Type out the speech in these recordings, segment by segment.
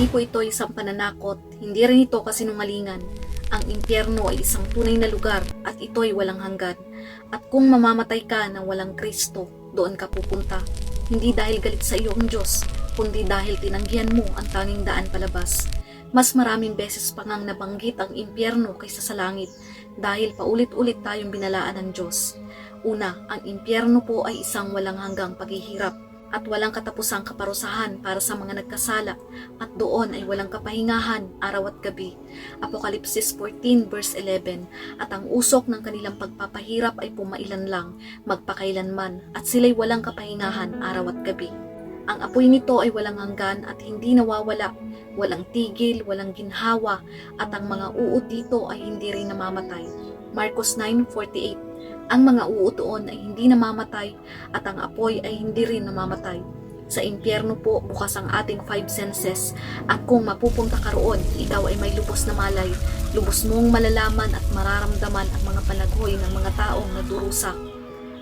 Hindi po ito isang pananakot, hindi rin ito kasinungalingan. Ang impyerno ay isang tunay na lugar at ito'y walang hanggan. At kung mamamatay ka ng walang Kristo, doon ka pupunta. Hindi dahil galit sa iyo ang Diyos, kundi dahil tinanggihan mo ang tanging daan palabas. Mas maraming beses pa ngang nabanggit ang impyerno kaysa sa langit dahil paulit-ulit tayong binalaan ng Diyos. Una, ang impyerno po ay isang walang hanggang paghihirap at walang katapusang kaparusahan para sa mga nagkasala at doon ay walang kapahingahan araw at gabi. Apokalipsis 14 verse 11 At ang usok ng kanilang pagpapahirap ay pumailan lang, magpakailanman at sila'y walang kapahingahan araw at gabi. Ang apoy nito ay walang hanggan at hindi nawawala, walang tigil, walang ginhawa at ang mga uod dito ay hindi rin namamatay. Marcos 9.48 Ang mga uod doon ay hindi namamatay at ang apoy ay hindi rin namamatay. Sa impyerno po, bukas ang ating five senses at kung mapupunta ka roon, ikaw ay may lubos na malay, lubos mong malalaman at mararamdaman ang mga panaghoy ng mga taong nadurusa.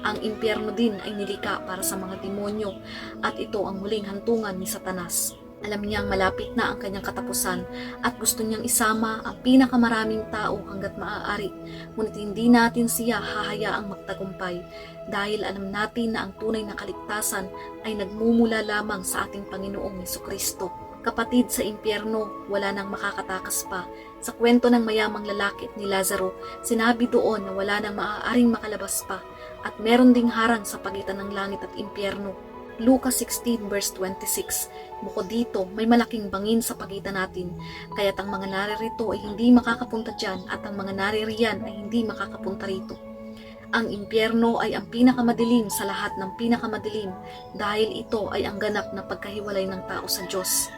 Ang impyerno din ay nilika para sa mga demonyo at ito ang muling hantungan ni Satanas. Alam niyang malapit na ang kanyang katapusan at gusto niyang isama ang pinakamaraming tao hanggat maaari. Ngunit hindi natin siya hahayaang magtagumpay dahil alam natin na ang tunay na kaligtasan ay nagmumula lamang sa ating Panginoong Yeso Kristo. Kapatid sa impyerno, wala nang makakatakas pa. Sa kwento ng mayamang lalaki ni Lazaro, sinabi doon na wala nang maaaring makalabas pa at meron ding harang sa pagitan ng langit at impyerno. Lucas 16 verse 26 Bukod dito, may malaking bangin sa pagitan natin, kaya't ang mga naririto ay hindi makakapunta dyan at ang mga naririyan ay hindi makakapunta rito. Ang impyerno ay ang pinakamadilim sa lahat ng pinakamadilim dahil ito ay ang ganap na pagkahiwalay ng tao sa Diyos.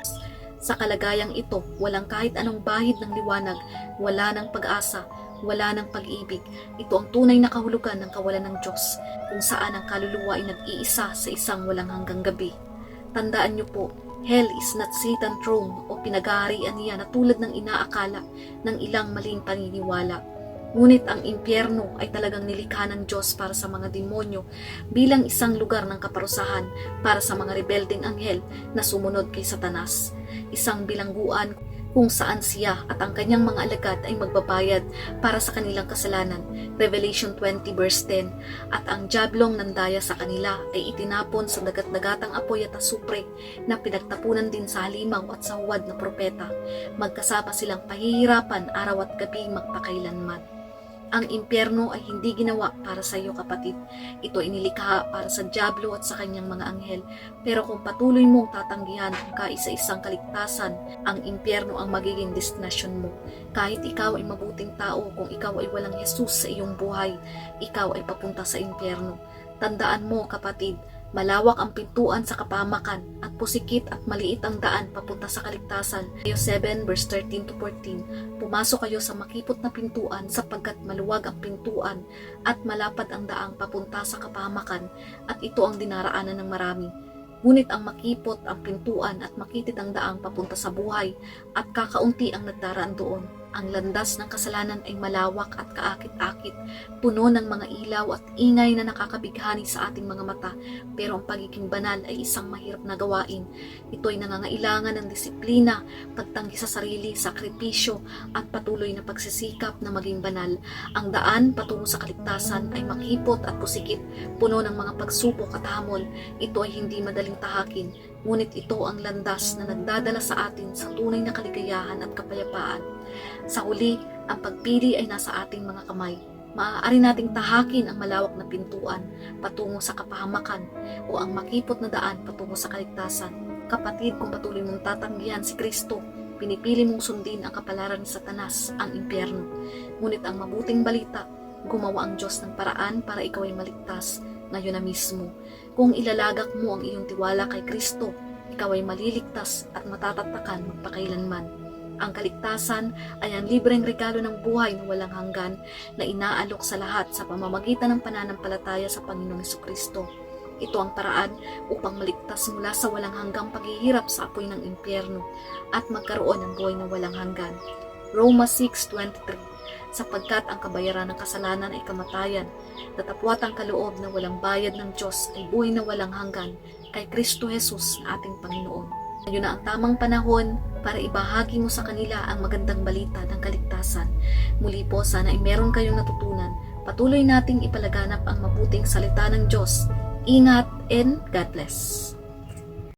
Sa kalagayang ito, walang kahit anong bahid ng liwanag, wala ng pag-asa, wala ng pag-ibig. Ito ang tunay na kahulugan ng kawalan ng Diyos, kung saan ang kaluluwa ay nag-iisa sa isang walang hanggang gabi. Tandaan niyo po, hell is not Satan's throne o pinag-aarian niya na tulad ng inaakala ng ilang maling paniniwala. Ngunit ang impyerno ay talagang nilikha ng Diyos para sa mga demonyo bilang isang lugar ng kaparusahan para sa mga rebelding anghel na sumunod kay Satanas. Isang bilangguan kung saan siya at ang kanyang mga alagad ay magbabayad para sa kanilang kasalanan. Revelation 20 verse 10 At ang jablong nandaya sa kanila ay itinapon sa dagat-dagatang apoy at asupre na pinagtapunan din sa halimaw at sa huwad na propeta. Magkasama silang pahihirapan araw at gabi magpakailanman. Ang impyerno ay hindi ginawa para sa iyo kapatid. Ito ay nilikha para sa Diablo at sa kanyang mga anghel. Pero kung patuloy mong tatanggihan ang kaisa-isang kaligtasan, ang impyerno ang magiging destinasyon mo. Kahit ikaw ay mabuting tao, kung ikaw ay walang Jesus sa iyong buhay, ikaw ay papunta sa impyerno. Tandaan mo kapatid, Malawak ang pintuan sa kapamakan at pusikit at maliit ang daan papunta sa kaligtasan. Mateo 7 verse 13 to 14 Pumasok kayo sa makipot na pintuan sapagkat maluwag ang pintuan at malapad ang daang papunta sa kapamakan at ito ang dinaraanan ng marami. Ngunit ang makipot ang pintuan at makitid ang daang papunta sa buhay at kakaunti ang nagdaraan doon. Ang landas ng kasalanan ay malawak at kaakit-akit, puno ng mga ilaw at ingay na nakakabighani sa ating mga mata, pero ang pagiging banal ay isang mahirap na gawain. Ito ay nangangailangan ng disiplina, pagtanggi sa sarili, sakripisyo, at patuloy na pagsisikap na maging banal. Ang daan patungo sa kaligtasan ay makipot at pusikit, puno ng mga pagsubok at hamon. Ito ay hindi madaling tahakin, ngunit ito ang landas na nagdadala sa atin sa tunay na kaligayahan at kapayapaan. Sa huli, ang pagpili ay nasa ating mga kamay. Maaari nating tahakin ang malawak na pintuan patungo sa kapahamakan o ang makipot na daan patungo sa kaligtasan. Kapatid, kung patuloy mong tatanggihan si Kristo, pinipili mong sundin ang kapalaran ni Satanas, ang impyerno. Ngunit ang mabuting balita, gumawa ang Diyos ng paraan para ikaw ay maligtas ngayon na mismo. Kung ilalagak mo ang iyong tiwala kay Kristo, ikaw ay maliligtas at matatatakan magpakailanman. Ang kaligtasan ay ang libreng regalo ng buhay na walang hanggan na inaalok sa lahat sa pamamagitan ng pananampalataya sa Panginoong Kristo. Ito ang paraan upang maligtas mula sa walang hanggang paghihirap sa apoy ng impyerno at magkaroon ng buhay na walang hanggan. Roma 6.23 Sapagkat ang kabayaran ng kasalanan ay kamatayan, tatapwat ang kaloob na walang bayad ng Diyos ay buhay na walang hanggan kay Kristo Jesus na ating Panginoon. Ngayon na ang tamang panahon para ibahagi mo sa kanila ang magandang balita ng kaligtasan. Muli po, sana ay meron kayong natutunan. Patuloy nating ipalaganap ang mabuting salita ng Diyos. Ingat and God bless.